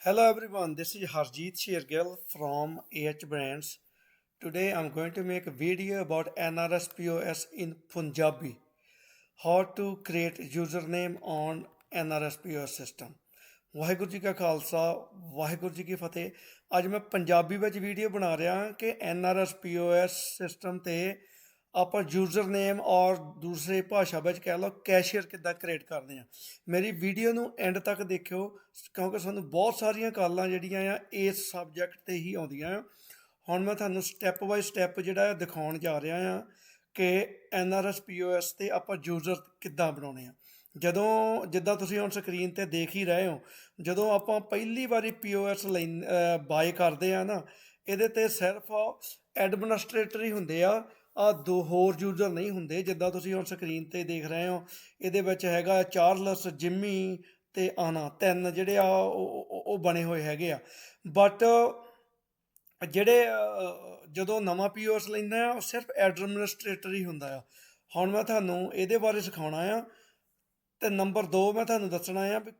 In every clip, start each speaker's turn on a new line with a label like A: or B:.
A: Hello everyone, this is Harjeet Shergill from AH Brands. Today I'm going to make a video about NRSPOS in Punjabi. How to create username on NRSPOS system. Waheguru ji ਕਾ ਖਾਲਸਾ ਵਾਹਿਗੁਰੂ ਜੀ ਕੀ ਫਤਿਹ ਅੱਜ ਮੈਂ ਪੰਜਾਬੀ ਵਿੱਚ video ਬਣਾ ਰਿਹਾ ਹਾਂ ਕਿ NRSPOS system ਤੇ ਆਪਾਂ ਯੂਜ਼ਰ ਨੇਮ ਔਰ ਦੂਸਰੇ ਭਾਸ਼ਾ ਵਿੱਚ ਕਹਿ ਲਓ ਕੈਸ਼ੀਅਰ ਕਿੱਦਾਂ ਕ੍ਰੀਏਟ ਕਰਦੇ ਆ ਮੇਰੀ ਵੀਡੀਓ ਨੂੰ ਐਂਡ ਤੱਕ ਦੇਖਿਓ, ਕਿਉਂਕਿ ਸਾਨੂੰ ਬਹੁਤ ਸਾਰੀਆਂ ਕਾਲਾਂ ਜਿਹੜੀਆਂ ਆ, ਇਸ ਸਬਜੈਕਟ ਤੇ ਹੀ ਆਉਂਦੀਆਂ। ਆ ਹੁਣ ਮੈਂ ਤੁਹਾਨੂੰ ਸਟੈਪ ਬਾਈ ਸਟੈਪ ਜਿਹੜਾ ਦਿਖਾਉਣ ਜਾ ਰਿਹਾ ਆ ਕਿ NRSPOS ਤੇ ਆਪਾਂ ਯੂਜ਼ਰ ਕਿੱਦਾਂ ਬਣਾਉਣੇ ਆ। ਜਦੋਂ, ਜਿੱਦਾਂ ਤੁਸੀਂ ਹੁਣ ਸਕਰੀਨ ਤੇ ਦੇਖ ਹੀ ਰਹੇ ਹੋ, ਜਦੋਂ ਆਪਾਂ ਪਹਿਲੀ ਵਾਰੀ POS ਲੈ ਬਾਏ ਕਰਦੇ ਆ ਨਾ, ਇਹਦੇ ਤੇ ਸਿਰਫ ਐਡਮਿਨਿਸਟ੍ਰੇਟਰ ਹੀ ਹੁੰਦੇ ਆ। ਆ ਦੋ ਹੋਰ ਯੂਜ਼ਰ ਨਹੀਂ ਹੁੰਦੇ, ਜਿੱਦਾਂ ਤੁਸੀਂ ਹੁਣ ਸਕਰੀਨ ਤੇ ਦੇਖ ਰਹੇ ਹੋ, ਇਹਦੇ ਵਿੱਚ ਹੈਗਾ ਚਾਰਲਸ, ਜਿੰਮੀ ਤੇ ਆਨਾ, ਤਿੰਨ ਜਿਹੜੇ ਆ, ਉਹ, ਉਹ- ਬਣੇ ਹੋਏ ਹੈਗੇ ਆ। ਬਟ ਜਿਹੜੇ ਜਦੋਂ ਨਵਾਂ ਪੀਓਐਸ ਲੈਂਦਾ ਆ, ਉਹ ਸਿਰਫ ਐਡਮਿਨਿਸਟ੍ਰੇਟਰ ਹੀ ਹੁੰਦਾ ਆ। ਹੁਣ ਮੈਂ ਤੁਹਾਨੂੰ ਇਹਦੇ ਬਾਰੇ ਸਿਖਾਉਣਾ ਆ, ਤੇ ਨੰਬਰ 2 ਮੈਂ ਤੁਹਾਨੂੰ ਦੱਸਣਾ ਆ ਵੀ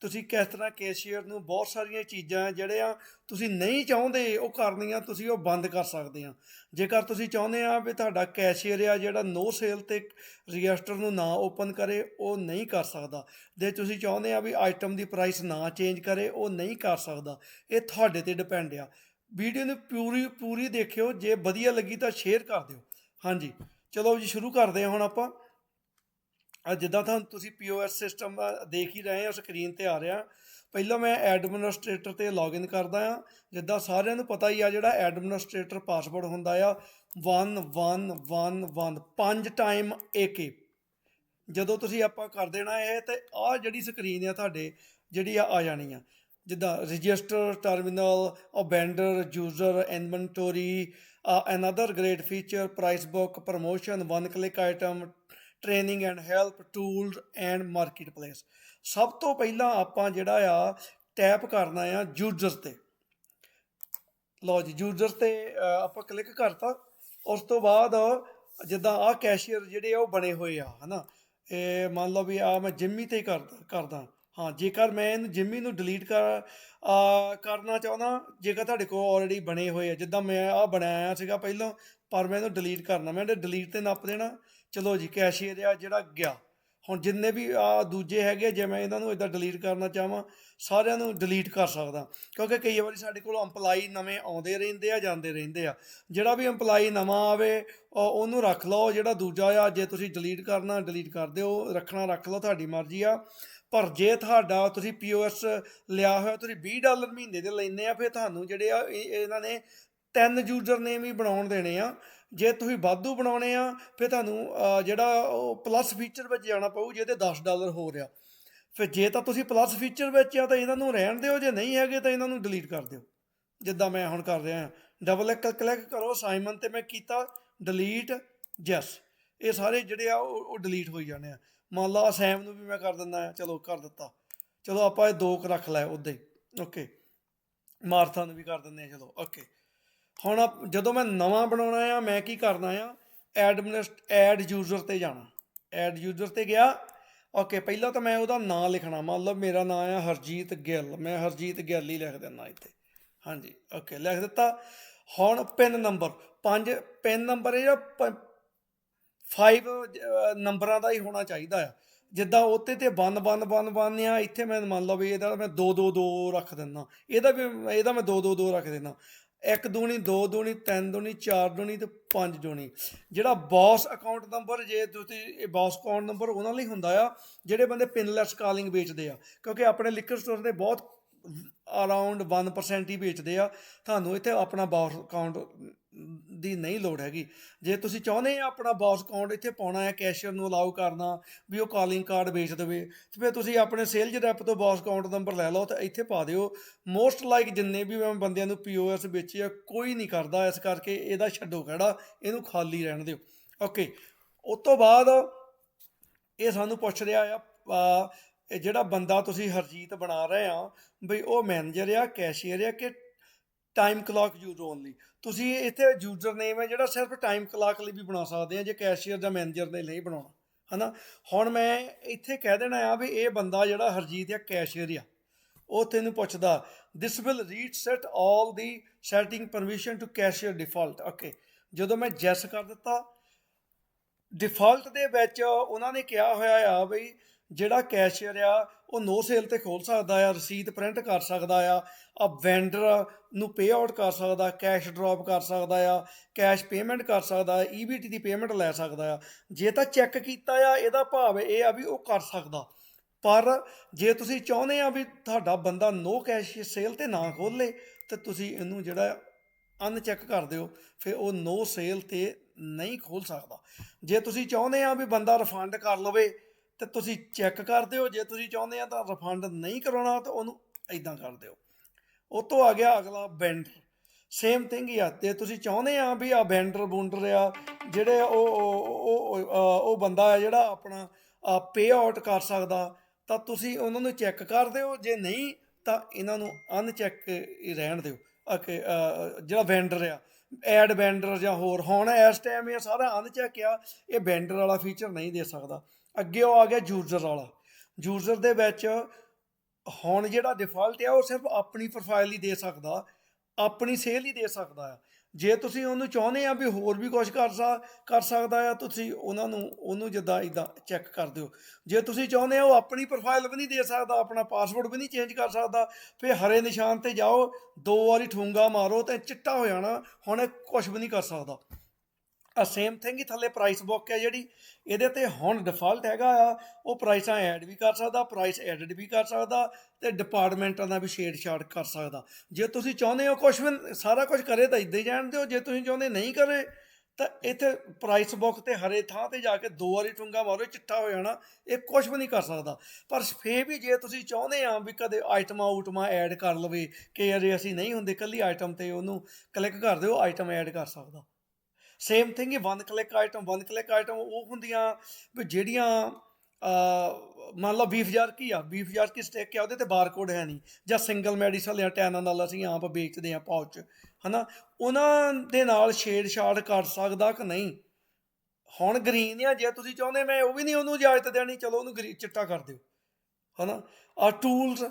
A: ਤੁਸੀਂ ਕਿਸ ਤਰ੍ਹਾਂ ਕੈਸ਼ੀਅਰ ਨੂੰ ਬਹੁਤ ਸਾਰੀਆਂ ਚੀਜ਼ਾਂ ਜਿਹੜੇ ਆ ਤੁਸੀਂ ਨਹੀਂ ਚਾਹੁੰਦੇ, ਉਹ ਕਰਨੀਆਂ, ਤੁਸੀਂ ਉਹ ਬੰਦ ਕਰ ਸਕਦੇ ਆ। ਜੇਕਰ ਤੁਸੀਂ ਚਾਹੁੰਦੇ ਆ ਵੀ ਤੁਹਾਡਾ ਕੈਸ਼ੀਅਰ ਆ ਜਿਹੜਾ ਨੋ ਸੇਲ ਤੇ ਰਜਿਸਟਰ ਨੂੰ ਨਾ ਓਪਨ ਕਰੇ, ਉਹ ਨਹੀਂ ਕਰ ਸਕਦਾ। ਜੇ ਤੁਸੀਂ ਚਾਹੁੰਦੇ ਆ ਵੀ ਆਈਟਮ ਦੀ ਪ੍ਰਾਈਸ ਨਾ ਚੇਂਜ ਕਰੇ, ਉਹ ਨਹੀਂ ਕਰ ਸਕਦਾ। ਇਹ ਤੁਹਾਡੇ ਤੇ ਡਿਪੈਂਡ ਆ। ਵੀਡੀਓ ਨੂੰ ਪੂਰੀ ਪੂਰੀ ਦੇਖਿਓ। ਜੇ ਵਧੀਆ ਲੱਗੀ ਤਾਂ ਸ਼ੇਅਰ ਕਰ ਦਿਓ। ਹਾਂਜੀ। ਚਲੋ ਜੀ, ਸ਼ੁਰੂ ਕਰਦੇ ਹਾਂ ਹੁਣ ਆਪਾਂ। ਜਿੱਦਾਂ ਤਾਂ ਤੁਸੀਂ ਪੀਓਐਸ ਸਿਸਟਮ ਦੇਖ ਹੀ ਰਹੇ ਹੋ ਸਕਰੀਨ ਤੇ ਆ ਰਿਹਾ। ਪਹਿਲਾਂ ਮੈਂ ਐਡਮਿਨਿਸਟ੍ਰੇਟਰ ਤੇ ਲੌਗਇਨ ਕਰਦਾ ਆ। ਜਿੱਦਾਂ ਸਾਰਿਆਂ ਨੂੰ ਪਤਾ ਹੀ ਆ ਜਿਹੜਾ ਐਡਮਿਨਿਸਟ੍ਰੇਟਰ ਪਾਸਵਰਡ ਹੁੰਦਾ ਆ 1111 ਪੰਜ ਟਾਈਮ ਏਕੇ ਜਦੋਂ ਤੁਸੀਂ ਆਪਾਂ ਕਰ ਦੇਣਾ ਇਹ, ਤੇ ਆ ਜਿਹੜੀ ਸਕਰੀਨ ਆ ਤੁਹਾਡੇ, ਜਿਹੜੀ ਆ ਆ ਜਾਣੀ ਆ। ਜਿੱਦਾਂ register terminal ਅਬੈਂਡਰ user inventory another great feature price book promotion one click item training and help tools and marketplace ਸਭ ਤੋਂ ਪਹਿਲਾਂ ਆਪਾਂ ਜਿਹੜਾ ਆ ਟੈਪ ਕਰਨਾ ਆ ਯੂਜ਼ਰ ਤੇ। ਲਓ ਜੀ ਯੂਜ਼ਰ ਤੇ ਆਪਾਂ ਕਲਿੱਕ ਕਰਤਾ। ਉਸ ਤੋਂ ਬਾਅਦ ਜਿੱਦਾਂ ਆ ਕੈਸ਼ੀਅਰ ਜਿਹੜੇ ਆ, ਉਹ ਬਣੇ ਹੋਏ ਆ, ਹਨਾ। ਇਹ ਮੰਨ ਲਓ ਵੀ ਆ ਮੈਂ ਜਿੰਮੀ ਤੇ ਕਰਦਾ ਕਰਦਾ। ਹਾਂ, ਜੇਕਰ ਮੈਂ ਇਹਨੂੰ ਜਿੰਮੀ ਨੂੰ ਡਿਲੀਟ ਕਰ ਕਰਨਾ ਚਾਹੁੰਦਾ, ਜੇਕਰ ਤੁਹਾਡੇ ਕੋਲ ਆਲਰੇਡੀ ਬਣੇ ਹੋਏ ਆ। ਜਿੱਦਾਂ ਮੈਂ ਆ ਬਣਾਇਆ ਸੀਗਾ ਪਹਿਲਾਂ, ਪਰ ਮੈਂ ਇਹਨੂੰ ਡਿਲੀਟ ਕਰਨਾ। ਮੈਂ ਡਿਲੀਟ ਤੇ ਨੱਪ ਦੇਣਾ। ਚਲੋ ਜੀ ਕੈਸ਼ੀਅਰ ਆ, ਜਿਹੜਾ ਗਿਆ। ਹੁਣ ਜਿੰਨੇ ਵੀ ਆ ਦੂਜੇ ਹੈਗੇ, ਜੇ ਮੈਂ ਇਹਨਾਂ ਨੂੰ ਇਦਾਂ ਡਿਲੀਟ ਕਰਨਾ ਚਾਹਾਂ, ਸਾਰਿਆਂ ਨੂੰ ਡਿਲੀਟ ਕਰ ਸਕਦਾ। ਕਿਉਂਕਿ ਕਈ ਵਾਰੀ ਸਾਡੇ ਕੋਲ EMPLOYE ਨਵੇਂ ਆਉਂਦੇ ਰਹਿੰਦੇ ਆ, ਜਾਂਦੇ ਰਹਿੰਦੇ ਆ। ਜਿਹੜਾ ਵੀ EMPLOYE ਨਵਾਂ ਆਵੇ ਉਹਨੂੰ ਰੱਖ ਲਓ, ਜਿਹੜਾ ਦੂਜਾ ਆ, ਜੇ ਤੁਸੀਂ ਡਿਲੀਟ ਕਰਨਾ ਡਿਲੀਟ ਕਰ ਦਿਓ, ਰੱਖਣਾ ਰੱਖ ਲਓ, ਤੁਹਾਡੀ ਮਰਜ਼ੀ ਆ। ਪਰ ਜੇ ਤੁਹਾਡਾ ਤੁਸੀਂ POS ਲਿਆ ਹੋਇਆ, ਤੁਸੀਂ 20 ਡਾਲਰ ਮਹੀਨੇ ਦੇ ਲੈਂਦੇ ਆ, ਫਿਰ ਤੁਹਾਨੂੰ ਜਿਹੜੇ ਆ, ਇਹ- ਇਹਨਾਂ ਨੇ ਤਿੰਨ ਯੂਜ਼ਰ ਨੇਮ ਹੀ ਬਣਾਉਣ ਦੇਣੇ ਆ। ਜੇ ਤੁਸੀਂ ਵਾਧੂ ਬਣਾਉਣੇ ਆ, ਫਿਰ ਤੁਹਾਨੂੰ ਜਿਹੜਾ ਉਹ ਪਲੱਸ ਫੀਚਰ ਵਿੱਚ ਜਾਣਾ ਪਊ, ਜਿਹਦੇ 10 ਡਾਲਰ ਹੋ ਰਿਹਾ। ਫਿਰ ਜੇ ਤਾਂ ਤੁਸੀਂ ਪਲੱਸ ਫੀਚਰ ਵਿੱਚ ਆ, ਤਾਂ ਇਹਨਾਂ ਨੂੰ ਰਹਿਣ ਦਿਓ, ਜੇ ਨਹੀਂ ਹੈਗੇ, ਤਾਂ ਇਹਨਾਂ ਨੂੰ ਡਿਲੀਟ ਕਰ ਦਿਓ। ਜਿੱਦਾਂ ਮੈਂ ਹੁਣ ਕਰ ਰਿਹਾ ਹਾਂ। ਡਬਲ ਕਲਿੱਕ ਕਰੋ ਸਾਈਮਨ ਤੇ ਮੈਂ ਕੀਤਾ ਡਿਲੀਟ ਜੈਸ ਇਹ ਸਾਰੇ ਜਿਹੜੇ ਆ, ਉਹ ਉਹ ਡਿਲੀਟ ਹੋਈ ਜਾਣੇ ਆ। ਮੰਨ ਲਾ ਸੈਮ ਨੂੰ ਵੀ ਮੈਂ ਕਰ ਦਿੰਦਾ ਆ ਚਲੋ, ਕਰ ਦਿੱਤਾ। ਚਲੋ, ਆਪਾਂ ਇਹ ਦੋ ਕੁ ਰੱਖ ਲੈ, ਉਦਾਂ ਹੀ। ਓਕੇ ਮਾਰਥਾ ਨੂੰ ਵੀ ਕਰ ਦਿੰਦੇ ਆ ਚਲੋ। ਓਕੇ ਹੁਣ ਆਪ- ਜਦੋਂ ਮੈਂ ਨਵਾਂ ਬਣਾਉਣਾ ਆ ਮੈਂ ਕੀ ਕਰਨਾ ਆ? ਐਡਮਿਨਿਸਟ ਐਡ ਯੂਜ਼ਰ ਤੇ ਜਾਣਾ। ਐਡ ਯੂਜ਼ਰ ਤੇ ਗਿਆ। ਓਕੇ ਪਹਿਲਾਂ ਤਾਂ ਮੈਂ ਉਹਦਾ ਨਾਂ ਲਿਖਣਾ। ਮੰਨ ਲਓ ਮੇਰਾ ਨਾਂ ਆ ਹਰਜੀਤ ਗਿੱਲ। ਮੈਂ ਹਰਜੀਤ ਗਿੱਲ ਹੀ ਲਿਖ ਦਿੰਦਾ ਇੱਥੇ। ਹਾਂਜੀ ਓਕੇ ਲਿਖ ਦਿੱਤਾ। ਹੁਣ ਪਿਨ ਨੰਬਰ। ਪੰਜ, ਪਿਨ ਨੰਬਰ ਇਹ ਜਿਹੜਾ 5 ਨੰਬਰਾਂ ਦਾ ਹੀ ਹੋਣਾ ਚਾਹੀਦਾ ਆ। ਜਿੱਦਾਂ ਉੱਤੇ ਤੇ 1 1 1 1 ਆ, ਇੱਥੇ ਮੈਂ ਮੰਨ ਲਓ ਵੀ ਇਹਦਾ ਮੈਂ 2 2 2 ਰੱਖ ਦਿੰਦਾ। ਇਹਦਾ ਵੀ, ਇਹਦਾ ਮੈਂ 2 2 2 ਰੱਖ ਦਿੰਦਾ। ਇੱਕ ਦੂਣੀ, ਦੋ ਦੂਣੀ, ਤਿੰਨ ਦੂਣੀ, ਚਾਰ ਦੂਣੀ ਤੇ ਪੰਜ ਦੂਣੀ। ਜਿਹੜਾ ਬੌਸ ਅਕਾਊਂਟ ਨੰਬਰ ਜੇ ਤੁਸੀਂ ਇਹ ਬੌਸ ਅਕਾਊਂਟ ਨੰਬਰ ਉਹਨਾਂ ਲਈ ਹੁੰਦਾ ਆ, ਜਿਹੜੇ ਬੰਦੇ ਪਿਨਲੈਸ ਕਾਲਿੰਗ ਵੇਚਦੇ ਆ, ਕਿਉਂਕਿ ਆਪਣੇ ਲਿਕਰ ਸਟੋਰ ਦੇ ਬਹੁਤ ਅਰਾਊਂਡ 1% ਹੀ ਵੇਚਦੇ ਆ, ਤੁਹਾਨੂੰ ਇੱਥੇ ਆਪਣਾ ਬੌਸ ਅਕਾਊਂਟ ਦੀ ਨਹੀਂ ਲੋੜ ਹੈਗੀ। ਜੇ ਤੁਸੀਂ ਚਾਹੁੰਦੇ ਆ ਆਪਣਾ ਬੌਸ ਅਕਾਊਂਟ ਇੱਥੇ ਪਾਉਣਾ ਹੈ ਕੈਸ਼ੀਅਰ ਨੂੰ ਅਲਾਉ ਕਰਨਾ, ਵੀ ਉਹ ਕਾਲਿੰਗ ਕਾਰਡ ਵੇਚ ਦੇਵੇ, ਤੇ ਫਿਰ ਤੁਸੀਂ ਆਪਣੇ ਸੇਲਜ਼ ਰੈਪ ਤੋਂ ਬੌਸ ਅਕਾਊਂਟ ਨੰਬਰ ਲੈ ਲਓ ਤੇ ਇੱਥੇ ਪਾ ਦਿਓ। ਮੋਸਟ ਲਾਈਕ ਜਿੰਨੇ ਵੀ ਮੈਂ ਬੰਦਿਆਂ ਨੂੰ ਪੀਓਐਸ ਵੇਚੇ ਆ, ਕੋਈ ਨਹੀਂ ਕਰਦਾ ਇਸ ਕਰਕੇ ਇਹਦਾ ਛੱਡੋ ਕਿਹੜਾ ਇਹਨੂੰ ਖਾਲੀ ਰਹਿਣ ਦਿਓ। ਓਕੇ ਉਸ ਤੋਂ ਬਾਅਦ ਇਹ ਸਾਨੂੰ ਪੁੱਛ ਰਿਹਾ ਆ ਇਹ ਜਿਹੜਾ ਬੰਦਾ ਤੁਸੀਂ ਹਰਜੀਤ ਬਣਾ ਰਹੇ ਆ ਬਈ ਉਹ ਮੈਨੇਜਰ ਆ ਕੈਸ਼ੀਅਰ ਆ ਕਿ ਟਾਈਮ ਕਲੌਕ ਯੂਜ਼ ਓਨਲੀ ਤੁਸੀਂ ਇੱਥੇ ਯੂਜ਼ਰ ਨੇਮ ਹੈ ਜਿਹੜਾ ਸਿਰਫ ਟਾਈਮ ਕਲਾਕ ਲਈ ਵੀ ਬਣਾ ਸਕਦੇ ਆ, ਜੇ ਕੈਸ਼ੀਅਰ ਜਾਂ ਮੈਨੇਜਰ ਨੇ ਲਈ ਬਣਾਉਣਾ, ਹਨਾ? ਹੁਣ ਮੈਂ ਇੱਥੇ ਕਹਿ ਦੇਣਾ ਆ ਵੀ ਇਹ ਬੰਦਾ ਜਿਹੜਾ ਹਰਜੀਤ ਆ ਕੈਸ਼ੀਅਰ ਆ। ਉਹ ਤੈਨੂੰ ਪੁੱਛਦਾ, this will reset all the setting permission to cashier default. Okay ਜਦੋਂ ਮੈਂ ਜੈਸ ਕਰ ਦਿੱਤਾ ਡਿਫਾਲਟ ਦੇ ਵਿੱਚ ਉਹਨਾਂ ਨੇ ਕਿਹਾ ਹੋਇਆ ਆ ਬਈ ਜਿਹੜਾ ਕੈਸ਼ੀਅਰ ਆ ਉਹ ਨੋ ਸੇਲ ਤੇ ਖੋਲ ਸਕਦਾ ਆ, ਰਸੀਦ ਪ੍ਰਿੰਟ ਕਰ ਸਕਦਾ ਆ ਆ ਵੈਂਡਰ ਨੂੰ ਪੇ ਆਊਟ ਕਰ ਸਕਦਾ ਕੈਸ਼ ਡ੍ਰੌਪ ਕਰ ਸਕਦਾ ਆ ਕੈਸ਼ ਪੇਮੈਂਟ ਕਰ ਸਕਦਾ ਈਬੀਟੀ ਦੀ ਪੇਮੈਂਟ ਲੈ ਸਕਦਾ ਆ। ਜੇ ਤਾਂ ਚੈੱਕ ਕੀਤਾ ਆ, ਇਹਦਾ ਭਾਵ ਇਹ ਆ ਵੀ ਉਹ ਕਰ ਸਕਦਾ। ਪਰ ਜੇ ਤੁਸੀਂ ਚਾਹੁੰਦੇ ਆ ਵੀ ਤੁਹਾਡਾ ਬੰਦਾ ਨੋ ਕੈਸ਼ ਸੇਲ ਤੇ ਨਾ ਖੋਲੇ, ਤੇ ਤੁਸੀਂ ਇਹਨੂੰ ਜਿਹੜਾ ਅਨਚੈੱਕ ਕਰ ਦਿਓ, ਫਿਰ ਉਹ ਨੋ ਸੇਲ ਤੇ ਨਹੀਂ ਖੋਲ ਸਕਦਾ। ਜੇ ਤੁਸੀਂ ਚਾਹੁੰਦੇ ਆ ਵੀ ਬੰਦਾ ਰਿਫੰਡ ਕਰ ਲਵੇ ਤੇ ਤੁਸੀਂ ਚੈੱਕ ਕਰ ਦਿਓ, ਜੇ ਤੁਸੀਂ ਚਾਹੁੰਦੇ ਆ ਤਾਂ ਰਿਫੰਡ ਨਹੀਂ ਕਰਾਉਣਾ, ਤਾਂ ਉਹਨੂੰ ਐਦਾਂ ਕਰ ਦਿਓ। ਉਹ ਤੋਂ ਆ ਗਿਆ ਅਗਲਾ ਬੈਂਡਰ ਸੇਮ ਥਿੰਗ ਹੀ ਆ ਤੇ ਤੁਸੀਂ ਚਾਹੁੰਦੇ ਆ ਵੀ ਆ ਬੈਂਡਰ ਬੁੰਡਰ ਆ, ਜਿਹੜੇ ਉਹ ਉਹ, ਉਹ- ਬੰਦਾ ਹੈ ਜਿਹੜਾ ਆਪਣਾ ਪੇ ਆਊਟ ਕਰ ਸਕਦਾ, ਤਾਂ ਤੁਸੀਂ ਉਹਨਾਂ ਨੂੰ ਚੈੱਕ ਕਰ ਦਿਓ। ਜੇ ਨਹੀਂ, ਤਾਂ ਇਹਨਾਂ ਨੂੰ ਅਨਚੈੱਕ ਰਹਿਣ ਦਿਓ। ਓਕੇ ਜਿਹੜਾ ਵੈਂਡਰ ਆ ਐਡ ਵੈਂਡਰ ਜਾਂ ਹੋਰ, ਹੁਣ ਇਸ ਟਾਈਮ ਇਹ ਸਾਰਾ ਅਨਚੈੱਕ ਆ, ਇਹ ਵੈਂਡਰ ਵਾਲਾ ਫੀਚਰ ਨਹੀਂ ਦੇ ਸਕਦਾ। ਅੱਗੇ ਉਹ ਆ ਗਿਆ ਯੂਜ਼ਰ ਵਾਲਾ। ਯੂਜ਼ਰ ਦੇ ਵਿੱਚ ਹੁਣ ਜਿਹੜਾ ਡਿਫਾਲਟ ਆ, ਉਹ ਸਿਰਫ ਆਪਣੀ ਪ੍ਰੋਫਾਈਲ ਹੀ ਦੇ ਸਕਦਾ, ਆਪਣੀ ਸੇਲ ਹੀ ਦੇ ਸਕਦਾ ਆ। ਜੇ ਤੁਸੀਂ ਉਹਨੂੰ ਚਾਹੁੰਦੇ ਆ ਵੀ ਹੋਰ ਵੀ ਕੁਝ ਕਰ ਸਕ ਕਰ ਸਕਦਾ ਆ, ਤੁਸੀਂ ਉਹਨਾਂ ਨੂੰ, ਉਹਨੂੰ ਜਿੱਦਾਂ ਇਦਾਂ ਚੈੱਕ ਕਰ ਦਿਓ। ਜੇ ਤੁਸੀਂ ਚਾਹੁੰਦੇ ਆ ਉਹ ਆਪਣੀ ਪ੍ਰੋਫਾਈਲ ਵੀ ਨਹੀਂ ਦੇ ਸਕਦਾ, ਆਪਣਾ ਪਾਸਵਰਡ ਵੀ ਨਹੀਂ ਚੇਂਜ ਕਰ ਸਕਦਾ, ਫਿਰ ਹਰੇ ਨਿਸ਼ਾਨ ਤੇ ਜਾਓ, ਦੋ ਵਾਰੀ ਠੂੰਗਾ ਮਾਰੋ ਤੇ ਚਿੱਟਾ ਹੋ ਜਾਣਾ, ਹੁਣ ਇਹ ਕੁਝ ਵੀ ਨਹੀਂ ਕਰ ਸਕਦਾ। ਸੇਮ ਥਿੰਗ ਹੀ ਥੱਲੇ ਪ੍ਰਾਈਸ ਬੁੱਕ ਹੈ ਜਿਹੜੀ। ਇਹਦੇ ਤੇ ਹੁਣ ਡਿਫਾਲਟ ਹੈਗਾ ਆ, ਉਹ ਪ੍ਰਾਈਸਾਂ ਐਡ ਵੀ ਕਰ ਸਕਦਾ ਪ੍ਰਾਈਸ ਐਡਿਟ ਵੀ ਕਰ ਸਕਦਾ ਤੇ ਡਿਪਾਰਟਮੈਂਟਾਂ ਦਾ ਵੀ ਛੇੜ ਛਾੜ ਕਰ ਸਕਦਾ। ਜੇ ਤੁਸੀਂ ਚਾਹੁੰਦੇ ਹੋ ਕੁਝ ਵੀ, ਸਾਰਾ ਕੁਝ ਕਰੇ ਤਾਂ ਇਦਾਂ ਹੀ ਜਾਣ ਦਿਓ। ਜੇ ਤੁਸੀਂ ਚਾਹੁੰਦੇ ਨਹੀਂ ਕਰੇ, ਤਾਂ ਇੱਥੇ ਪ੍ਰਾਈਸ ਬੁੱਕ ਤੇ ਹਰੇ ਥਾਂ ਤੇ ਜਾ ਕੇ ਦੋ ਵਾਰੀ ਟੁੰਗਾ ਮਾਰੋ ਚਿੱਟਾ ਹੋ ਜਾਣਾ, ਇਹ ਕੁਝ ਵੀ ਨਹੀਂ ਕਰ ਸਕਦਾ। ਪਰ ਫੇਰ ਵੀ ਜੇ ਤੁਸੀਂ ਚਾਹੁੰਦੇ ਆ ਵੀ ਕਦੇ ਆਈਟਮਾਂ ਆਊਟਮਾਂ ਐਡ ਕਰ ਲਵੇ, ਕਿ ਅਰੇ ਅਸੀਂ ਨਹੀਂ ਹੁੰਦੇ ਕੱਲੀ ਆਈਟਮ ਤੇ ਉਹਨੂੰ ਕਲਿੱਕ ਕਰ ਦਿਓ ਆਈਟਮ ਐਡ ਕਰ ਸਕਦਾ। ਸੇਮ ਥਿੰਗ ਹੀ one click item one click item ਉਹ ਹੁੰਦੀਆਂ ਵੀ ਜਿਹੜੀਆਂ ਮੰਨ ਲਓ 20000 ਕੀ ਆ 20000 ਕੀ ਸਟੇਕ ਆ, ਉਹਦੇ ਤੇ ਬਾਰਕੋਡ ਹੈ ਨਹੀਂ। ਜਾਂ ਸਿੰਗਲ ਮੈਡੀਸਨ ਜਾਂ ਟੈਨਾਂ ਨਾਲ ਅਸੀਂ ਆਪ ਵੇਚਦੇ ਆ ਪਾਉਚ ਹਨਾ? ਉਹਨਾਂ ਦੇ ਨਾਲ ਛੇੜਛਾੜ ਕਰ ਸਕਦਾ ਕਿ ਨਹੀਂ? ਹੁਣ ਗ੍ਰੀਨ ਆ, ਜੇ ਤੁਸੀਂ ਚਾਹੁੰਦੇ ਮੈਂ ਉਹ ਵੀ ਨਹੀਂ ਉਹਨੂੰ ਇਜਾਜ਼ਤ ਦੇਣੀ, ਚਲੋ ਉਹਨੂੰ ਗ੍ਰੀ ਚਿੱਟਾ ਕਰ ਦਿਓ, ਹਨਾ? ਆ ਟੂਲਸ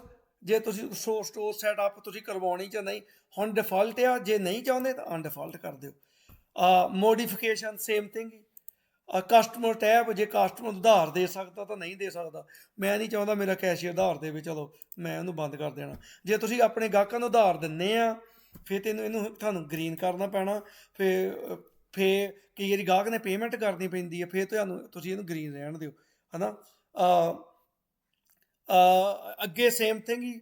A: ਜੇ ਤੁਸੀਂ ਸੋਰਸ ਸਟੋਰ ਸੈਟਅਪ ਤੁਸੀਂ ਕਰਵਾਉਣੀ ਜਾਂ ਨਹੀਂ, ਹੁਣ ਡਿਫਾਲਟ ਆ, ਜੇ ਨਹੀਂ ਚਾਹੁੰਦੇ ਤਾਂ ਅਨਡਿਫਾਲਟ ਕਰ ਦਿਓ। ਮੋਡੀਫਿਕੇਸ਼ਨ ਸੇਮ ਥਿੰਗ ਆ ਕਸਟਮਰ ਟੈਬ ਜੇ ਕਸਟਮਰ ਉਧਾਰ ਦੇ ਸਕਦਾ ਤਾਂ ਨਹੀਂ ਦੇ ਸਕਦਾ। ਮੈਂ ਨਹੀਂ ਚਾਹੁੰਦਾ ਮੇਰਾ ਕੈਸ਼ੀਅਰ ਉਧਾਰ ਦੇਵੇ ਚਲੋ ਮੈਂ ਉਹਨੂੰ ਬੰਦ ਕਰ ਦੇਣਾ। ਜੇ ਤੁਸੀਂ ਆਪਣੇ ਗਾਹਕਾਂ ਨੂੰ ਉਧਾਰ ਦਿੰਨੇ ਆ ਫਿਰ ਤੈਨੂੰ ਇਹਨੂੰ ਤੁਹਾਨੂੰ ਗ੍ਰੀਨ ਕਰਨਾ ਪੈਣਾ। ਫਿਰ ਫਿਰ ਕਈ ਵਾਰੀ ਗਾਹਕ ਨੇ ਪੇਮੈਂਟ ਕਰਨੀ ਪੈਂਦੀ ਹੈ ਫਿਰ ਤੁਹਾਨੂੰ ਤੁਸੀਂ ਇਹਨੂੰ ਗ੍ਰੀਨ ਰਹਿਣ ਦਿਓ ਹਨਾ? ਆ ਅ, ਅੱਗੇ ਸੇਮ ਥਿੰਗ ਹੀ।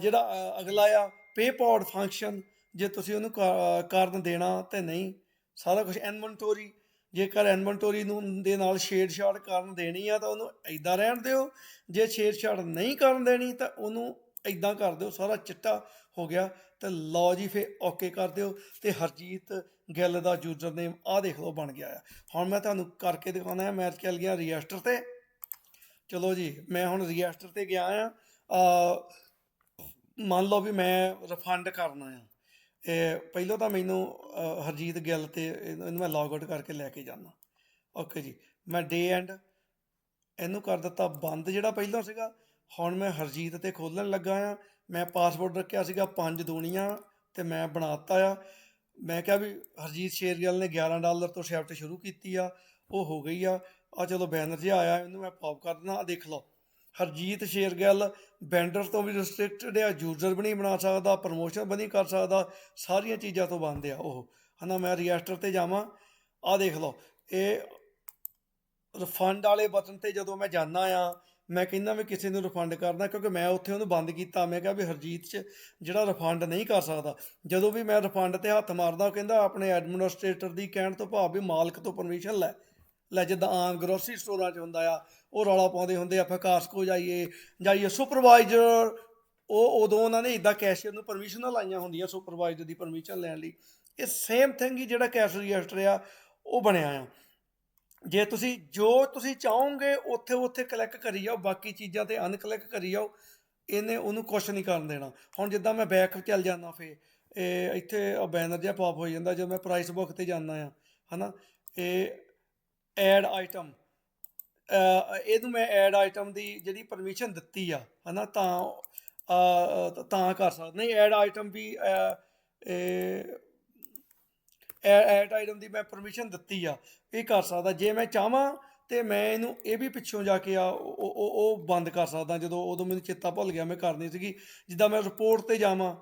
A: ਜਿਹੜਾ ਅਗਲਾ ਆ ਪੇਪੌਡ ਫੰਕਸ਼ਨ ਜੇ ਤੁਸੀਂ ਉਹਨੂੰ ਕ- ਕਰਨ ਦੇਣਾ ਤੇ ਨਹੀਂ ਸਾਰਾ ਕੁਝ ਇਨਵੈਂਟੋਰੀ ਜੇਕਰ ਇਨਵੈਂਟੋਰੀ ਨੂੰ ਦੇ ਨਾਲ ਛੇੜਛਾੜ ਕਰਨ ਦੇਣੀ ਆ ਤਾਂ ਉਹਨੂੰ ਐਦਾਂ ਰਹਿਣ ਦਿਓ। ਜੇ ਛੇੜਛਾੜ ਨਹੀਂ ਕਰਨ ਦੇਣੀ ਤਾਂ ਉਹਨੂੰ ਐਦਾਂ ਕਰ ਦਿਓ, ਸਾਰਾ ਚਿੱਟਾ ਹੋ ਗਿਆ ਤੇ ਲਓ ਜੀ ਫੇ ਓਕੇ ਕਰ ਦਿਓ ਤੇ ਹਰਜੀਤ ਗਿੱਲ ਦਾ ਯੂਜ਼ਰ ਨੇਮ ਆ ਦੇਖ ਲਓ ਬਣ ਗਿਆ ਆ। ਹੁਣ ਮੈਂ ਤੁਹਾਨੂੰ ਕਰਕੇ ਦਿਖਾਉਣਾ ਹੈ ਮੈਂ ਚੱਲ ਗਿਆ ਰਜਿਸਟਰ ਤੇ। ਚਲੋ ਜੀ, ਮੈਂ ਹੁਣ ਰਜਿਸਟਰ ਤੇ ਗਿਆ ਆ। ਮੰਨ ਲਓ ਵੀ ਮੈਂ ਰਿਫੰਡ ਕਰਨਾ ਆ। ਪਹਿਲਾਂ ਤਾਂ ਮੈਨੂੰ ਹਰਜੀਤ ਗਿੱਲ ਤੇ ਇਹਨੂੰ ਇਹਨੂੰ ਮੈਂ ਲੌਗ ਆਊਟ ਕਰਕੇ ਲੈ ਕੇ ਜਾਣਾ ਓਕੇ ਜੀ। ਮੈਂ ਡੇ ਐਂਡ ਇਹਨੂੰ ਕਰ ਦਿੱਤਾ ਬੰਦ, ਜਿਹੜਾ ਪਹਿਲਾਂ ਸੀਗਾ। ਹੁਣ ਮੈਂ ਹਰਜੀਤ ਤੇ ਖੋਲਣ ਲੱਗਾ ਆ। ਮੈਂ ਪਾਸਪੋਰਟ ਰੱਖਿਆ ਸੀਗਾ, ਪੰਜ ਦੂਣੀਆਂ ਤੇ ਮੈਂ ਬਣਾਤਾ ਆ। ਮੈਂ ਕਿਹਾ ਵੀ ਹਰਜੀਤ ਸ਼ੇਰਗਿੱਲ ਨੇ 11 ਡਾਲਰ ਤੋਂ ਸ਼ਿਫਟ ਸ਼ੁਰੂ ਕੀਤੀ ਆ। ਉਹ ਹੋ ਗਈ ਆ। ਆ ਚਲੋ ਬੈਨਰ ਜਿਹਾ ਆਇਆ, ਇਹਨੂੰ ਮੈਂ ਪੌਪ ਕਰ ਦਿੰਦਾ। ਆ ਦੇਖ ਲਓ। ਹਰਜੀਤ ਸ਼ੇਰਗਿੱਲ ਵੈਂਡਰ ਤੋਂ ਵੀ ਰਿਸਟ੍ਰਿਕਟਡ ਆ ਯੂਜ਼ਰ ਵੀ ਨਹੀਂ ਬਣਾ ਸਕਦਾ ਪ੍ਰਮੋਸ਼ਨ ਵੀ ਨਹੀਂ ਕਰ ਸਕਦਾ, ਸਾਰੀਆਂ ਚੀਜ਼ਾਂ ਤੋਂ ਬੰਦ ਆ ਉਹ। ਹਨਾ, ਮੈਂ ਰਜਿਸਟਰ ਤੇ ਜਾਵਾਂ। ਆ ਦੇਖ ਲਓ, ਇਹ ਰਿਫੰਡ ਵਾਲੇ ਬਟਨ ਤੇ ਜਦੋਂ ਮੈਂ ਜਾਂਦਾ ਆ, ਮੈਂ ਕਹਿੰਦਾ ਵੀ ਕਿਸੇ ਨੂੰ ਰਿਫੰਡ ਕਰਨਾ, ਕਿਉਂਕਿ ਮੈਂ ਉੱਥੇ ਉਹਨੂੰ ਬੰਦ ਕੀਤਾ। ਮੈਂ ਕਿਹਾ ਵੀ ਹਰਜੀਤ ਚ ਜਿਹੜਾ ਰਿਫੰਡ ਨਹੀਂ ਕਰ ਸਕਦਾ, ਜਦੋਂ ਵੀ ਮੈਂ ਰਿਫੰਡ ਤੇ ਹੱਥ ਮਾਰਦਾ, ਉਹ ਕਹਿੰਦਾ ਆਪਣੇ ਐਡਮਿਨਿਸਟ੍ਰੇਟਰ ਦੀ ਕਹਿਣ ਤੋਂ ਭਾਵ ਵੀ ਮਾਲਕ ਤੋਂ ਪਰਮਿਸ਼ਨ ਲੈ। ਲੈ, ਜਿੱਦਾਂ ਆਮ ਗਰੋਸਰੀ ਸਟੋਰਾਂ 'ਚ ਹੁੰਦਾ ਆ ਉਹ ਰੌਲਾ ਪਾਉਂਦੇ ਹੁੰਦੇ ਆਪਾਂ ਕਾਸਕੋ ਜਾਈਏ ਜਾਈਏ ਸੁਪਰਵਾਈਜ਼ਰ, ਉਹ ਉਦੋਂ ਉਹਨਾਂ ਨੇ ਇਦਾਂ ਕੈਸ਼ੀਅਰ ਨੂੰ ਪਰਮਿਸ਼ਨਾਂ ਲਾਈਆਂ ਹੁੰਦੀਆਂ ਸੁਪਰਵਾਈਜ਼ਰ ਦੀ ਪਰਮਿਸ਼ਨ ਲੈਣ ਲਈ। ਇਹ ਸੇਮ ਥਿੰਗ ਹੀ ਜਿਹੜਾ ਕੈਸ਼ ਰਜਿਸਟਰ ਆ, ਉਹ ਬਣਿਆ ਆ। ਜੇ ਤੁਸੀਂ, ਜੋ ਤੁਸੀਂ ਚਾਹੋਗੇ ਉੱਥੇ ਉੱਥੇ ਕਲਿੱਕ ਕਰੀ ਜਾਓ, ਬਾਕੀ ਚੀਜ਼ਾਂ ਤੇ ਅਨਕਲਿੱਕ ਕਰੀ ਜਾਓ, ਇਹਨੇ ਉਹਨੂੰ ਕੁਝ ਨਹੀਂ ਕਰਨ ਦੇਣਾ। ਹੁਣ ਜਿੱਦਾਂ ਮੈਂ ਬੈਕ ਚੱਲ ਜਾਂਦਾ ਫੇ ਇਹ ਇੱਥੇ ਬੈਨਰ ਜਿਹਾ ਪਾਪ ਹੋ ਜਾਂਦਾ, ਜਦੋਂ ਮੈਂ ਪ੍ਰਾਈਸ ਬੁੱਕ ਤੇ ਜਾਂਦਾ ਆ, ਹਨਾ? ਇਹ ਐਡ ਆਈਟਮ ਇਹਨੂੰ ਮੈਂ ਐਡ ਆਈਟਮ ਦੀ ਜਿਹੜੀ ਪਰਮਿਸ਼ਨ ਦਿੱਤੀ ਆ ਹਨਾ ਤਾਂ ਤਾਂ ਕਰ ਸਕਦਾ। ਨਹੀਂ ਐਡ ਆਈਟਮ ਵੀ ਅ, ਐਡ ਆਈਟਮ ਦੀ ਮੈਂ ਪਰਮਿਸ਼ਨ ਦਿੱਤੀ ਆ ਇਹ ਕਰ ਸਕਦਾ। ਜੇ ਮੈਂ ਚਾਹਾਂ ਤੇ ਮੈਂ ਇਹਨੂੰ ਇਹ ਵੀ ਪਿੱਛੋਂ ਜਾ ਕੇ ਆ ਉਹ ਉਹ- ਉਹ ਬੰਦ ਕਰ ਸਕਦਾ। ਜਦੋਂ ਉਦੋਂ ਮੈਨੂੰ ਚੇਤਾ ਭੁੱਲ ਗਿਆ ਮੈਂ ਕਰਨੀ ਸੀਗੀ। ਜਿੱਦਾਂ ਮੈਂ ਰਿਪੋਰਟ ਤੇ ਜਾਵਾਂ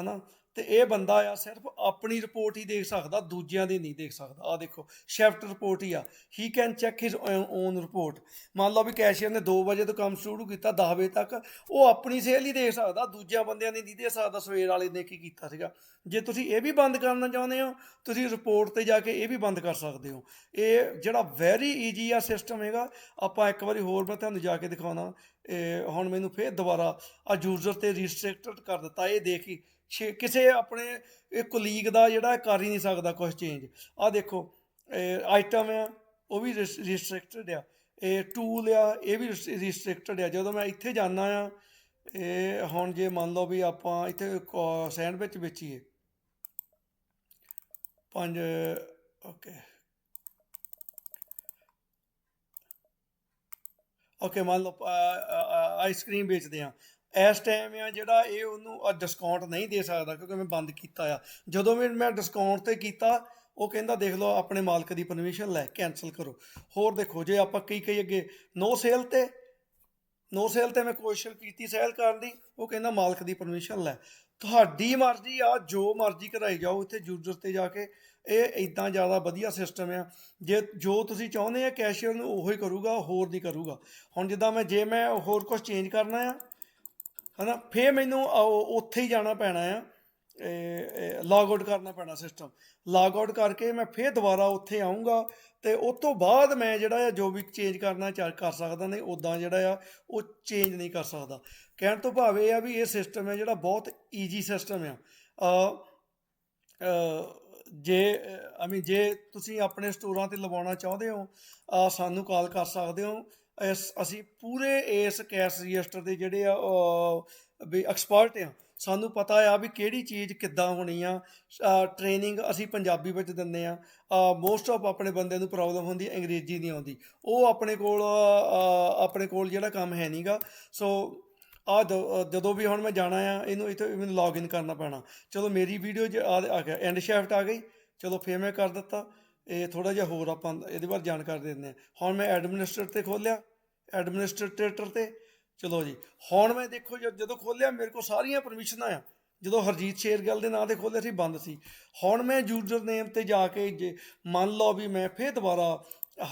A: ਹਨਾ ਤੇ ਇਹ ਬੰਦਾ ਆ ਸਿਰਫ ਆਪਣੀ ਰਿਪੋਰਟ ਹੀ ਦੇਖ ਸਕਦਾ, ਦੂਜਿਆਂ ਦੀ ਨਹੀਂ ਦੇਖ ਸਕਦਾ। ਆ ਦੇਖੋ, ਸ਼ਿਫਟ ਰਿਪੋਰਟ ਹੀ ਆ। He can check his own report ਮੰਨ ਲਓ ਵੀ ਕੈਸ਼ੀਅਰ ਨੇ 2 ਵਜੇ ਤੋਂ ਕੰਮ ਸ਼ੁਰੂ ਕੀਤਾ 10 ਵਜੇ ਤੱਕ, ਉਹ ਆਪਣੀ ਸੇਲ ਹੀ ਦੇਖ ਸਕਦਾ, ਦੂਜਿਆਂ ਬੰਦਿਆਂ ਦੀ ਨਹੀਂ ਦੇਖ ਸਕਦਾ, ਸਵੇਰ ਵਾਲੇ ਨੇ ਕੀ ਕੀਤਾ ਸੀਗਾ। ਜੇ ਤੁਸੀਂ ਇਹ ਵੀ ਬੰਦ ਕਰਨਾ ਚਾਹੁੰਦੇ ਹੋ, ਤੁਸੀਂ ਰਿਪੋਰਟ ਤੇ ਜਾ ਕੇ ਇਹ ਵੀ ਬੰਦ ਕਰ ਸਕਦੇ ਹੋ। ਇਹ ਜਿਹੜਾ ਵੈਰੀ ਈਜੀ ਆ ਸਿਸਟਮ ਹੈਗਾ, ਆਪਾਂ ਇੱਕ ਵਾਰੀ ਹੋਰ ਮੈਂ ਤੁਹਾਨੂੰ ਜਾ ਕੇ ਦਿਖਾਉਣਾ। ਇਹ ਹੁਣ ਮੈਨੂੰ ਫੇਰ ਦੁਬਾਰਾ ਆ ਯੂਜ਼ਰ ਤੇ ਰਿਸਟ੍ਰਿਕਟਡ ਕਰ ਦਿੱਤਾ। ਇਹ ਦੇਖ ਹੀ ਕਿਸੇ ਆਪਣੇ, ਇਹ ਕੁਲੀਗ ਦਾ ਜਿਹੜਾ ਕਰ ਹੀ ਨਹੀਂ ਸਕਦਾ ਕੁਝ ਚੇਂਜ ਆ ਦੇਖੋ ਆਈਟਮ ਆ, ਉਹ ਵੀ ਰਿਸਟ੍ਰਿਕਟਡ ਆ। ਇਹ ਟੂਲ ਆ, ਇਹ ਵੀ ਰਿਸਟ੍ਰਿਕਟਡ ਆ। ਜਦੋਂ ਮੈਂ ਇੱਥੇ ਜਾਣਾ ਆ, ਇਹ ਹੁਣ ਜੇ ਮੰਨ ਲਓ ਵੀ ਆਪਾਂ ਇੱਥੇ ਸੈਂਡਵਿਚ ਵੇਚੀਏ। ਪੰਜ ਓਕੇ ਓਕੇ ਮੰਨ ਲਓ ਆਈਸਕ੍ਰੀਮ ਵੇਚਦੇ ਆ। ਇਸ ਟਾਈਮ ਆ ਜਿਹੜਾ ਇਹ ਉਹਨੂੰ ਡਿਸਕਾਊਂਟ ਨਹੀਂ ਦੇ ਸਕਦਾ ਕਿਉਂਕਿ ਮੈਂ ਬੰਦ ਕੀਤਾ ਆ। ਜਦੋਂ ਵੀ ਮੈਂ ਡਿਸਕਾਊਂਟ ਤੇ ਕੀਤਾ, ਉਹ ਕਹਿੰਦਾ ਦੇਖ ਲਓ, ਆਪਣੇ ਮਾਲਕ ਦੀ ਪਰਮਿਸ਼ਨ ਲੈ ਕੈਨਸਲ ਕਰੋ। ਹੋਰ ਦੇਖੋ, ਜੇ ਆਪਾਂ ਕਈ ਕਈ ਅੱਗੇ ਨੋ ਸੇਲ ਤੇ ਨੋ ਸੇਲ ਤੇ ਮੈਂ ਕੋਸ਼ਿਸ਼ ਕੀਤੀ ਸੇਲ ਕਰਨ ਦੀ, ਉਹ ਕਹਿੰਦਾ ਮਾਲਕ ਦੀ ਪਰਮਿਸ਼ਨ ਲੈ। ਤੁਹਾਡੀ ਮਰਜ਼ੀ ਆ, ਜੋ ਮਰਜ਼ੀ ਕਰਾਈ ਜਾਓ ਇੱਥੇ ਯੂਜ਼ਰ ਤੇ ਜਾ ਕੇ ਇਹ ਇਦਾਂ ਜ਼ਿਆਦਾ ਵਧੀਆ ਸਿਸਟਮ ਆ। ਜੇ, ਜੋ ਤੁਸੀਂ ਚਾਹੁੰਦੇ ਆ ਕੈਸ਼ੀਅਰ ਨੂੰ ਉਹੀ ਕਰੂਗਾ, ਹੋਰ ਨਹੀਂ ਕਰੂਗਾ। ਹੁਣ ਜਿੱਦਾਂ ਮੈਂ, ਜੇ ਮੈਂ ਹੋਰ ਕੁਝ ਚੇਂਜ ਕਰਨਾ ਆ ਹਨਾ, ਫੇਰ ਮੈਨੂੰ ਉੱਥੇ ਹੀ ਜਾਣਾ ਪੈਣਾ ਆ ਲੌਗ ਆਊਟ ਕਰਨਾ ਪੈਣਾ ਸਿਸਟਮ ਲੌਗ ਆਊਟ ਕਰਕੇ ਮੈਂ ਫੇਰ ਦੁਬਾਰਾ ਉੱਥੇ ਆਉਂਗਾ ਤੇ ਉਸ ਤੋਂ ਬਾਅਦ ਮੈਂ ਜਿਹੜਾ ਆ, ਜੋ ਵੀ ਚੇਂਜ ਕਰਨਾ ਚਾ, ਕਰ ਸਕਦਾ ਨਹੀਂ ਉਦਾਂ ਜਿਹੜਾ ਆ, ਉਹ ਚੇਂਜ ਨਹੀਂ ਕਰ ਸਕਦਾ। ਕਹਿਣ ਤੋਂ ਭਾਵ ਇਹ ਆ ਵੀ ਇਹ ਸਿਸਟਮ ਹੈ ਜਿਹੜਾ ਬਹੁਤ ਈਜੀ ਸਿਸਟਮ ਆ। ਅ ਜੇ ਆਈ ਮੀਨ ਜੇ ਤੁਸੀਂ ਆਪਣੇ ਸਟੋਰਾਂ ਤੇ ਲਵਾਉਣਾ ਚਾਹੁੰਦੇ ਹੋ ਸਾਨੂੰ ਕਾਲ ਕਰ ਸਕਦੇ ਹੋ। ਇਸ ਅਸੀਂ ਪੂਰੇ ਇਸ ਕੈਸ਼ ਰਜਿਸਟਰ ਦੇ ਜਿਹੜੇ ਆ ਵੀ ਐਕਸਪਰਟ ਆ। ਸਾਨੂੰ ਪਤਾ ਆ ਵੀ ਕਿਹੜੀ ਚੀਜ਼ ਕਿੱਦਾਂ ਹੋਣੀ ਆ। ਟ੍ਰੇਨਿੰਗ ਅਸੀਂ ਪੰਜਾਬੀ ਵਿੱਚ ਦਿੰਦੇ ਆ। ਮੋਸਟ ਆਫ ਆਪਣੇ ਬੰਦੇ ਨੂੰ ਪ੍ਰੋਬਲਮ ਹੁੰਦੀ, ਅੰਗਰੇਜ਼ੀ ਨਹੀਂ ਆਉਂਦੀ। ਉਹ ਆਪਣੇ ਕੋਲ ਆਪਣੇ ਕੋਲ ਜਿਹੜਾ ਕੰਮ ਹੈ ਨਹੀਂਗਾ ਸੋ ਆ ਜਦੋਂ ਵੀ ਹੁਣ ਮੈਂ ਜਾਣਾ ਆ, ਇਹਨੂੰ ਇੱਥੇ ਮੈਨੂੰ ਲੌਗਇਨ ਕਰਨਾ ਪੈਣਾ। ਚਲੋ ਮੇਰੀ ਵੀਡੀਓ ਜ ਆ ਆ ਗਿਆ। ਐਂਡ ਸ਼ਿਫਟ ਆ ਗਈ। ਚਲੋ ਫੇਰ ਮੈਂ ਕਰ ਦਿੱਤਾ। ਇਹ ਥੋੜਾ ਜਿਹਾ ਹੋਰ ਆਪਾਂ ਇਹਦੇ ਬਾਰੇ ਜਾਣਕਾਰੀ ਦਿੰਦੇ ਹਾਂ ਹੁਣ ਮੈਂ ਐਡਮਿਨਿਸਟਰ ਤੇ ਖੋਲਿਆ ਐਡਮਿਨਿਸਟ੍ਰੇਟਰ ਤੇ। ਚਲੋ ਜੀ, ਹੁਣ ਮੈਂ ਦੇਖੋ ਜਦ- ਜਦੋਂ ਖੋਲਿਆ, ਮੇਰੇ ਕੋਲ ਸਾਰੀਆਂ ਪਰਮਿਸ਼ਨਾਂ ਆ। ਜਦੋਂ ਹਰਜੀਤ ਸ਼ੇਰਗਲ ਦੇ ਨਾਂ ਤੇ ਖੋਲਿਆ ਸੀ, ਬੰਦ ਸੀ। ਹੁਣ ਮੈਂ ਯੂਜ਼ਰ ਨੇਮ ਤੇ ਜਾ ਕੇ ਜੇ ਮੰਨ ਲਓ ਵੀ ਮੈਂ ਫੇਰ ਦੁਬਾਰਾ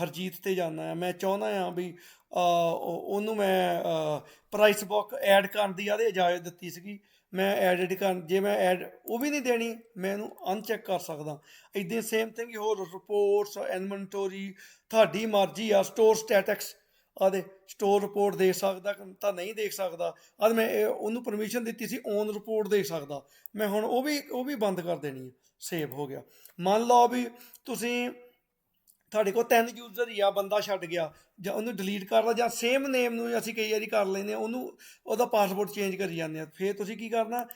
A: ਹਰਜੀਤ ਤੇ ਜਾਣਾ ਆ। ਮੈਂ ਚਾਹੁੰਦਾ ਆ ਵੀ ਉਹਨੂੰ ਮੈਂ ਪ੍ਰਾਈਸ ਬੁੱਕ ਐਡ ਕਰਨ ਦੀ ਆਦੇ ਇਜਾਜ਼ਤ ਦਿੱਤੀ ਸੀਗੀ। ਮੈਂ ਐਡਿਟ ਕਰ ਜੇ ਮੈਂ ਐਡ ਉਹ ਵੀ ਨਹੀਂ ਦੇਣੀ, ਮੈਂ ਇਹਨੂੰ ਅਨਚੈੱਕ ਕਰ ਸਕਦਾ। ਇਦਾਂ ਸੇਮ ਥਿੰਗ ਹੋਰ ਰਿਪੋਰਟਸ ਇਨਵੈਂਟਰੀ ਤੁਹਾਡੀ ਮਰਜ਼ੀ ਆ ਸਟੋਰ ਸਟੈਟਿਕਸ ਆਦੇ ਸਟੋਰ ਰਿਪੋਰਟ ਦੇਖ ਸਕਦਾ ਤਾਂ ਨਹੀਂ ਦੇਖ ਸਕਦਾ। ਆਦ ਮੈਂ, ਇਹ- ਉਹਨੂੰ ਪਰਮਿਸ਼ਨ ਦਿੱਤੀ ਸੀ ਔਨ ਰਿਪੋਰਟ ਦੇਖ ਸਕਦਾ। ਮੈਂ ਹੁਣ ਉਹ ਵੀ ਉਹ ਵੀ ਬੰਦ ਕਰ ਦੇਣੀ ਹੈ ਸੇਵ ਹੋ ਗਿਆ। ਮੰਨ ਲਓ ਵੀ ਤੁਸੀਂ, ਤੁਹਾਡੇ ਕੋਲ ਤਿੰਨ ਯੂਜ਼ਰ ਹੀ ਆ, ਬੰਦਾ ਛੱਡ ਗਿਆ, ਜਾਂ ਉਹਨੂੰ ਡਿਲੀਟ ਕਰਦਾ ਜਾਂ ਸੇਮ ਨੇਮ ਨੂੰ ਅਸੀਂ ਕਈ ਵਾਰੀ ਕਰ ਲੈਂਦੇ ਹਾਂ ਉਹਨੂੰ, ਉਹਦਾ ਪਾਸਵਰਡ ਚੇਂਜ ਕਰੀ ਜਾਂਦੇ ਆ। ਫਿਰ ਤੁਸੀਂ ਕੀ ਕਰਨਾ?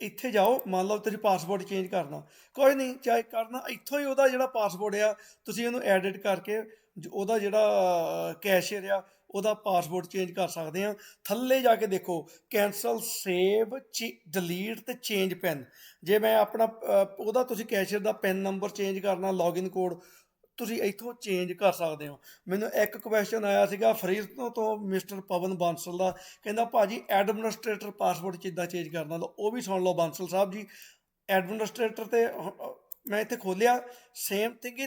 A: ਇੱਥੇ ਜਾਓ, ਮੰਨ ਲਓ ਤੁਸੀਂ ਪਾਸਵਰਡ ਚੇਂਜ ਕਰਨਾ। ਕੋਈ ਨਹੀਂ, ਚਾਹੇ ਕਰਨਾ, ਇੱਥੋਂ ਹੀ ਉਹਦਾ ਜਿਹੜਾ ਪਾਸਵਰਡ ਆ, ਤੁਸੀਂ ਉਹਨੂੰ ਐਡਿਟ ਕਰਕੇ ਉਹਦਾ ਜਿਹੜਾ ਕੈਸ਼ੀਅਰ ਆ, ਉਹਦਾ ਪਾਸਵਰਡ ਚੇਂਜ ਕਰ ਸਕਦੇ ਆ। ਥੱਲੇ ਜਾ ਕੇ ਦੇਖੋ ਕੈਨਸਲ ਸੇਵ ਡਿਲੀਟ ਤੇ ਚੇਂਜ ਪਿਨ। ਜੇ ਮੈਂ ਆਪਣਾ ਉਹਦਾ ਤੁਸੀਂ ਕੈਸ਼ੀਅਰ ਦਾ ਪਿਨ ਨੰਬਰ ਚੇਂਜ ਕਰਨਾ, ਲੌਗਇਨ ਕੋਡ, ਤੁਸੀਂ ਇੱਥੋਂ ਚੇਂਜ ਕਰ ਸਕਦੇ ਹੋ। ਮੈਨੂੰ ਇੱਕ ਕੁਐਸਚਨ ਆਇਆ ਸੀਗਾ ਫਰੀਦਕੋਟ ਤੋਂ ਮਿਸਟਰ ਪਵਨ ਬਾਂਸਲ ਦਾ। ਕਹਿੰਦਾ, ਭਾਜੀ, ਐਡਮਿਨਿਸਟ੍ਰੇਟਰ ਪਾਸਵਰਡ ਕਿੱਦਾਂ ਚੇਂਜ ਕਰਨਾ ਤਾਂ ਉਹ ਵੀ ਸੁਣ ਲਓ ਬਾਂਸਲ ਸਾਹਿਬ ਜੀ। ਐਡਮਿਨਿਸਟ੍ਰੇਟਰ ਤੇ ਮੈਂ ਇੱਥੇ ਖੋਲਿਆ ਸੇਮ ਥਿੰਗ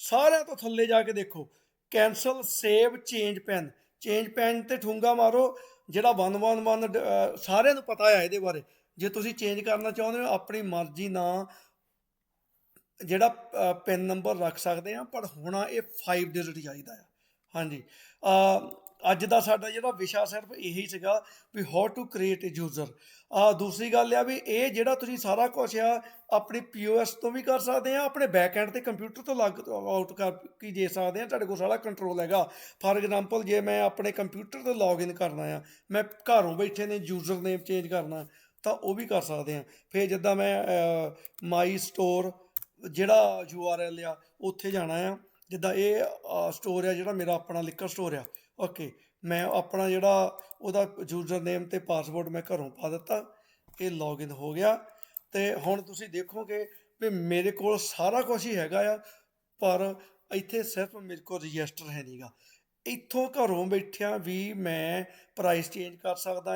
A: ਸਾਰਿਆਂ ਤੋਂ ਥੱਲੇ ਜਾ ਕੇ ਦੇਖੋ। Cancel save, change pin. Change pin ਤੇ ਠੁੰਗਾ ਮਾਰੋ, ਜਿਹੜਾ 111 ਸਾਰਿਆਂ ਨੂੰ ਪਤਾ ਹੈ ਇਹਦੇ ਬਾਰੇ। ਜੇ ਤੁਸੀਂ ਚੇਂਜ ਕਰਨਾ ਚਾਹੁੰਦੇ ਹੋ, ਆਪਣੀ ਮਰਜ਼ੀ ਨਾਲ ਜਿਹੜਾ ਪਿਨ ਨੰਬਰ ਰੱਖ ਸਕਦੇ ਆ, ਪਰ ਹੋਣਾ ਇਹ 5 ਡਿਜਿਟ ਚਾਹੀਦਾ ਆ। ਹਾਂਜੀ। ਅੱਜ ਦਾ ਸਾਡਾ ਜਿਹੜਾ ਵਿਸ਼ਾ ਸਿਰਫ ਇਹੀ ਸੀਗਾ ਵੀ how to create a user ਆ ਦੂਸਰੀ ਗੱਲ ਆ ਵੀ ਇਹ ਜਿਹੜਾ ਤੁਸੀਂ ਸਾਰਾ ਕੁਝ ਆ, ਆਪਣੀ ਪੀਓਐਸ ਤੋਂ ਵੀ ਕਰ ਸਕਦੇ ਆ, ਆਪਣੇ ਬੈਕ ਐਂਡ ਤੇ ਕੰਪਿਊਟਰ ਤੋਂ ਲੱਗ ਆਊਟ ਕਰ ਕੀ ਦੇ ਸਕਦੇ ਆ, ਤੁਹਾਡੇ ਕੋਲ ਸਾਰਾ ਕੰਟਰੋਲ ਹੈਗਾ। ਫਾਰ ਐਗਜ਼ਾਮਪਲ ਜੇ ਮੈਂ ਆਪਣੇ ਕੰਪਿਊਟਰ ਤੋਂ ਲੌਗਇਨ ਕਰਨਾ ਆ, ਮੈਂ ਘਰੋਂ ਬੈਠੇ ਨੇ ਯੂਜ਼ਰ ਨੇਮ ਚੇਂਜ ਕਰਨਾ, ਤਾਂ ਉਹ ਵੀ ਕਰ ਸਕਦੇ ਆ। ਫਿਰ ਜਿੱਦਾਂ ਮੈਂ ਮਾਈ ਸਟੋਰ ਜਿਹੜਾ URL ਆ, ਉੱਥੇ ਜਾਣਾ ਆ। ਜਿੱਦਾਂ ਇਹ ਸਟੋਰ ਆ ਜਿਹੜਾ ਮੇਰਾ ਆਪਣਾ ਲਿਕਰ ਸਟੋਰ ਆ। ਓਕੇ ਮੈਂ ਆਪਣਾ ਜਿਹੜਾ ਉਹਦਾ ਯੂਜ਼ਰ ਨੇਮ ਤੇ ਪਾਸਵਰਡ ਮੈਂ ਘਰੋਂ ਪਾ ਦਿੱਤਾ, ਇਹ ਲੌਗਇਨ ਹੋ ਗਿਆ। ਤੇ ਹੁਣ ਤੁਸੀਂ ਦੇਖੋਗੇ ਵੀ ਮੇਰੇ ਕੋਲ ਸਾਰਾ ਕੁਝ ਹੀ ਹੈਗਾ ਆ, ਪਰ ਇੱਥੇ ਸਿਰਫ ਮੇਰੇ ਕੋਲ ਰਜਿਸਟਰ ਹੈ ਨਹੀਂਗਾ ਇੱਥੋਂ ਘਰੋਂ ਬੈਠਿਆਂ ਵੀ ਮੈਂ ਪ੍ਰਾਈਸ ਚੇਂਜ ਕਰ ਸਕਦਾ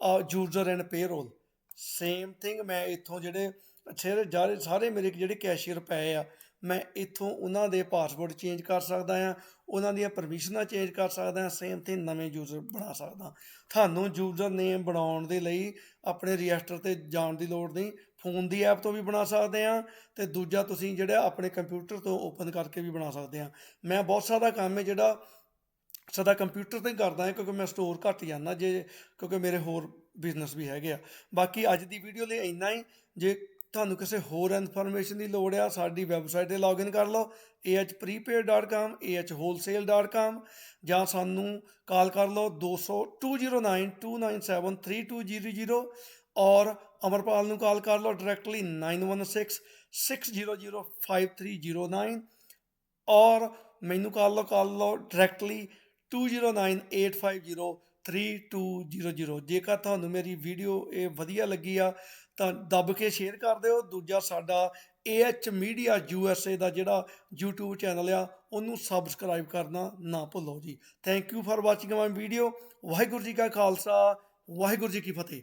A: ਆ user and payroll same thing ਮੈਂ ਇੱਥੋਂ ਜਿਹੜੇ ਸਾਰੇ ਸਾਰੇ ਸਾਰੇ ਮੇਰੇ ਜਿਹੜੇ ਕੈਸ਼ੀਅਰ ਪਏ ਆ ਮੈਂ ਇੱਥੋਂ ਉਹਨਾਂ ਦੇ ਪਾਸਵਰਡ ਚੇਂਜ ਕਰ ਸਕਦਾ ਹਾਂ, ਉਹਨਾਂ ਦੀਆਂ ਪਰਮਿਸ਼ਨਾਂ ਚੇਂਜ ਕਰ ਸਕਦਾ ਆ ਸੇਮ 'ਤੇ ਨਵੇਂ ਯੂਜ਼ਰ ਬਣਾ ਸਕਦਾ ਤੁਹਾਨੂੰ ਯੂਜ਼ਰ ਨੇਮ ਬਣਾਉਣ ਦੇ ਲਈ ਆਪਣੇ ਰਜਿਸਟਰ ਤੇ ਜਾਣ ਦੀ ਲੋੜ ਨਹੀਂ ਫੋਨ ਦੀ ਐਪ ਤੋਂ ਵੀ ਬਣਾ ਸਕਦੇ ਆ ਤੇ ਦੂਜਾ ਤੁਸੀਂ ਜਿਹੜਾ ਆਪਣੇ ਕੰਪਿਊਟਰ ਤੋਂ ਓਪਨ ਕਰਕੇ ਵੀ ਬਣਾ ਸਕਦੇ ਆ ਮੈਂ ਬਹੁਤ ਸਾਰਾ ਕੰਮ ਹੈ ਜਿਹੜਾ ਸਦਾ ਕੰਪਿਊਟਰ ਤੇ ਹੀ ਕਰਦਾ ਹਾਂ, ਕਿਉਂਕਿ ਮੈਂ ਸਟੋਰ ਘੱਟ ਜਾਂਦਾ ਜੇ, ਕਿਉਂਕਿ ਮੇਰੇ ਹੋਰ ਬਿਜ਼ਨਸ ਵੀ ਹੈਗੇ ਆ। ਬਾਕੀ ਅੱਜ ਦੀ ਵੀਡੀਓ ਲਈ ਇੰਨਾ ਹੀ, ਜੇ ਤੁਹਾਨੂੰ ਕਿਸੇ ਹੋਰ ਇਨਫੋਰਮੇਸ਼ਨ ਦੀ ਲੋੜ ਆ, ਸਾਡੀ ਵੈਬਸਾਈਟ ਤੇ ਲੌਗਇਨ ਕਰ ਲਓ ahprepaid.com ahwholesale.com ਜਾਂ ਸਾਨੂੰ ਕਾਲ ਕਰ ਲਓ 200 2092973200 ਔਰ ਅਮਰਪਾਲ ਨੂੰ ਕਾਲ ਕਰ ਲਓ ਡਾਇਰੈਕਟਲੀ 916 600 5309 ਔਰ ਮੈਨੂੰ ਕਾਲ ਲਓ ਕਾਲ ਲਓ ਡਾਇਰੈਕਟਲੀ 2098503200 ਜੇਕਰ ਤੁਹਾਨੂੰ ਮੇਰੀ ਵੀਡੀਓ ਇਹ ਵਧੀਆ ਲੱਗੀ ਆ ਤਾਂ ਦੱਬ ਕੇ ਸ਼ੇਅਰ ਕਰ ਦਿਓ। ਦੂਜਾ ਸਾਡਾ AH ਮੀਡੀਆ USA ਦਾ ਜਿਹੜਾ YouTube ਚੈਨਲ ਆ, ਉਹਨੂੰ ਸਬਸਕ੍ਰਾਈਬ ਕਰਨਾ ਨਾ ਭੁੱਲੋ ਜੀ। Thank you for watching my video Waheguru ji ਕਾ ਖਾਲਸਾ, ਵਾਹਿਗੁਰੂ ਜੀ ਕੀ ਫਤਿਹ।